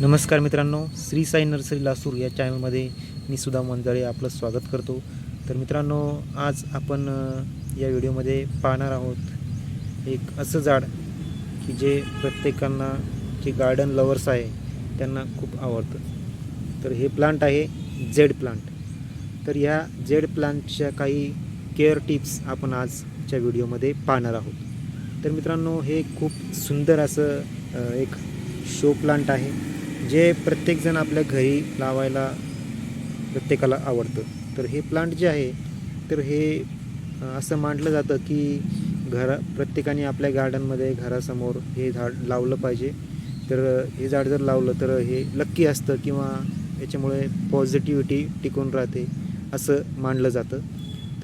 नमस्कार मित्रांनो श्री साई नर्सरी लासूर या चॅनलमध्ये मी सुद्धा मंजाळे आपलं स्वागत करतो. तर मित्रांनो आज आपण या व्हिडिओमध्ये पाहणार आहोत एक असं झाड की जे प्रत्येकांना जे गार्डन लवर्स आहे त्यांना खूप आवडतं. तर हे प्लांट आहे झेड प्लांट तर या झेड प्लांटच्या काही केअर टिप्स आपण आजच्या व्हिडिओमध्ये पाहणार आहोत. तर मित्रांनो हे खूप सुंदर असं एक शो प्लांट आहे. जे प्रत्येकजण आपल्या घरी लावायला प्रत्येकाला आवडतं. तर हे प्लांट जे आहे तर हे असं मानलं जातं की घरा प्रत्येकाने आपल्या गार्डनमध्ये घरासमोर हे झाड लावलं पाहिजे. तर हे झाड जर लावलं तर हे लक्की असतं किंवा याच्यामुळे पॉझिटिव्हिटी टिकून राहते असं मानलं जातं.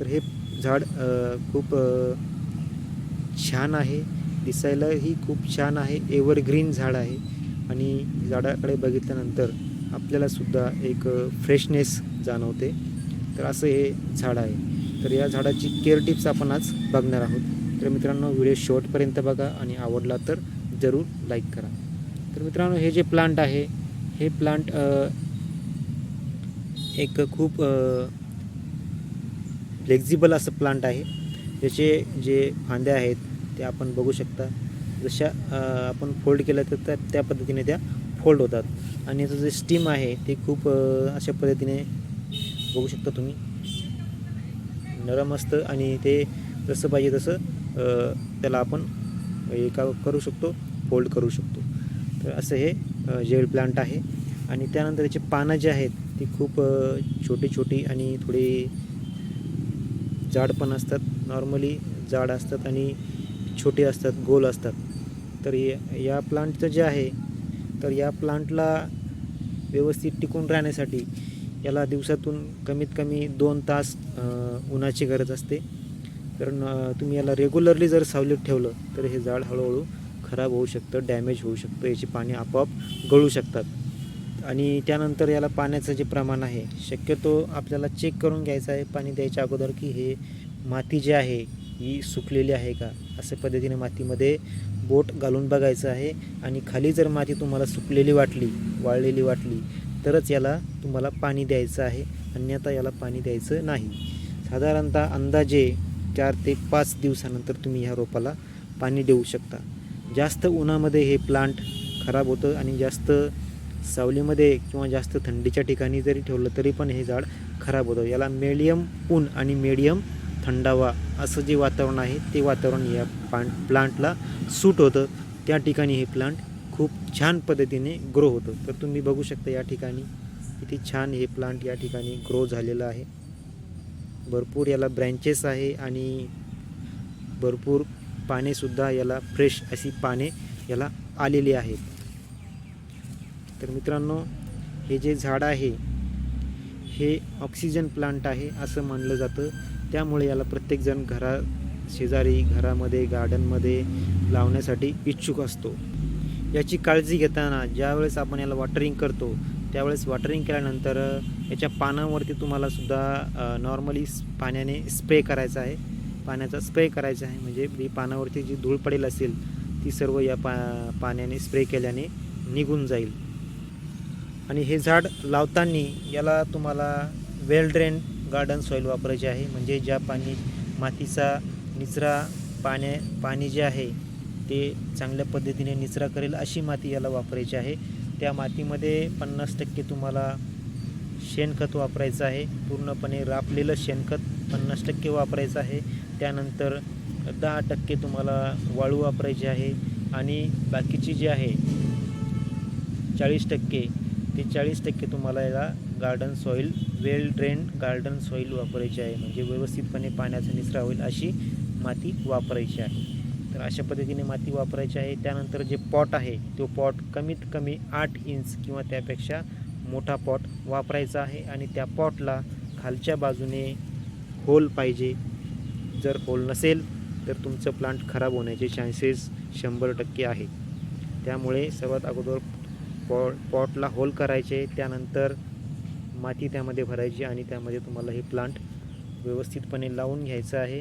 तर हे झाड खूप छान आहे दिसायलाही खूप छान आहे एव्हरग्रीन झाड आहे. आणि झाडाकडे बघितल्यानंतर आपल्यालासुद्धा एक फ्रेशनेस जाणवते. तर असं हे झाड आहे. तर या झाडाची केअर टिप्स आपण आज बघणार आहोत. तर मित्रांनो व्हिडिओ शेवटपर्यंत बघा आणि आवडला तर जरूर लाईक करा. तर मित्रांनो हे जे प्लांट आहे हे प्लांट एक खूप फ्लेक्झिबल असं प्लांट आहे. त्याचे जे फांद्या आहेत ते आपण बघू शकता. जशा आपण फोल्ड केल्या तर त्या त्या पद्धतीने त्या फोल्ड होतात. आणि याचं जे स्टीम आहे ते खूप अशा पद्धतीने बघू शकता तुम्ही. नरम असतं आणि ते जसं पाहिजे तसं त्याला आपण एका करू शकतो फोल्ड करू शकतो. तर असं हे जेल प्लांट आहे. आणि त्यानंतर त्याचे पानं जे आहेत ती खूप छोटी छोटी आणि थोडी जाड पण असतात. नॉर्मली जाड असतात आणि छोटे असतात गोल असतात. तर हे- या प्लांटचं जे आहे तर या प्लांटला व्यवस्थित टिकून राहण्यासाठी याला दिवसातून कमीत कमी दोन तास उन्हाची गरज असते. कारण तुम्ही याला रेग्युलरली जर सावलीत ठेवलं तर हे झाड हळूहळू खराब होऊ शकतं डॅमेज होऊ शकतं याची पाणी आपोआप गळू शकतात. आणि त्यानंतर याला पाण्याचं जे प्रमाण आहे शक्यतो आपल्याला चेक करून घ्यायचं आहे पाणी द्यायच्या अगोदर की हे माती जी आहे ही सुकलेली आहे का? अशा पद्धतीने मातीमध्ये बोट घालून बघायचं आहे. आणि खाली जर माती तुम्हाला सुकलेली वाटली वाळलेली वाटली तरच याला तुम्हाला पाणी द्यायचं आहे. अन्यथा याला पाणी द्यायचं नाही. साधारणतः अंदाजे चार ते पाच दिवसानंतर तुम्ही ह्या रोपाला पाणी देऊ शकता. जास्त उन्हामध्ये हे प्लांट खराब होतं आणि जास्त सावलीमध्ये किंवा जास्त थंडीच्या ठिकाणी जरी ठेवलं तरी पण हे झाड खराब होतं. याला मेडियम ऊन आणि मीडियम थंडावा असं जे वातावरण आहे ते वातावरण या प्लांट प्लांटला सूट होतं. त्या ठिकाणी हे प्लांट खूप छान पद्धतीने ग्रो होतं. तर तुम्ही बघू शकता या ठिकाणी किती छान हे प्लांट या ठिकाणी ग्रो झालेलं आहे. भरपूर याला ब्रँचेस आहे आणि भरपूर पानेसुद्धा याला फ्रेश अशी पाने याला आलेली आहेत. तर मित्रांनो हे जे झाड आहे हे ऑक्सिजन प्लांट आहे असं मानलं जातं. त्यामुळे याला प्रत्येकजण घरा शेजारी घरामध्ये गार्डनमध्ये लावण्यासाठी इच्छुक असतो. याची काळजी घेताना ज्यावेळेस आपण याला वॉटरिंग करतो त्यावेळेस वॉटरिंग केल्यानंतर याच्या पानावरती तुम्हाला सुद्धा नॉर्मली पाण्याने स्प्रे करायचा आहे. पाण्याचा स्प्रे करायचा आहे. म्हणजे ही पानावरती जी धूळ पडेल असेल ती सर्व या पा पाण्याने स्प्रे केल्याने निघून जाईल. आणि हे झाड लावताना याला तुम्हाला वेल ड्रेन गार्डन सॉईल वापरायची आहे. म्हणजे ज्या पाणी मातीचा निचरा पाण्या पाणी जे आहे ते चांगल्या पद्धतीने निचरा करेल अशी माती याला वापरायची आहे. त्या मातीमध्ये पन्नास टक्के तुम्हाला शेणखत वापरायचं आहे. पूर्णपणे रापलेलं शेणखत पन्नास टक्के वापरायचं आहे. त्यानंतर दहा टक्के तुम्हाला वाळू वापरायची आहे. आणि बाकीची जी आहे चाळीस टक्के ते चाळीस टक्के तुम्हाला याला garden soil well drain garden soil वापरायची आहे. म्हणजे व्यवस्थितपणे पाण्याचा निचरा होईल अशी माती वापरायची आहे. तर अशा पद्धतीने माती वापरायची आहे. त्यानंतर जे पॉट आहे तो पॉट कमीत कमी आठ इंच किंवा त्यापेक्षा मोठा पॉट वापरायचा आहे. आणि त्या पॉटला खालच्या बाजूने होल पाहिजे. जर होल नसेल तर तुमचं प्लांट खराब होण्याचे चान्सेस शंभर टक्के आहे. त्यामुळे सर्वात अगोदर पॉ पॉटला होल करायचे त्यानंतर माती त्यामध्ये भरायची आणि त्यामध्ये तुम्हाला हे प्लांट व्यवस्थितपणे लावून घ्यायचं आहे.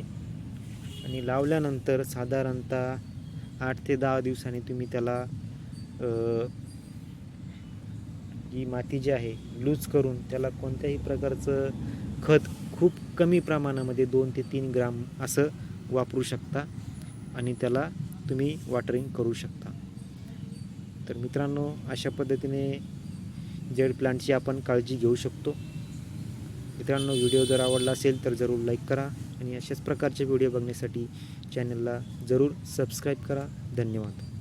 आणि लावल्यानंतर साधारणतः आठ ते दहा दिवसांनी तुम्ही त्याला ही माती जी आहे लूज करून त्याला कोणत्याही प्रकारचं खत खूप कमी प्रमाणामध्ये दोन ते तीन ग्राम असं वापरू शकता आणि त्याला तुम्ही वॉटरिंग करू शकता. तर मित्रांनो अशा पद्धतीने जेड प्लांटची आपण काळजी घेऊ शकतो. मित्रांनो व्हिडिओ जर आवडला असेल तर जरूर लाईक करा आणि अशाच प्रकारचे व्हिडिओ बघण्यासाठी चॅनलला जरूर सबस्क्राईब करा. धन्यवाद.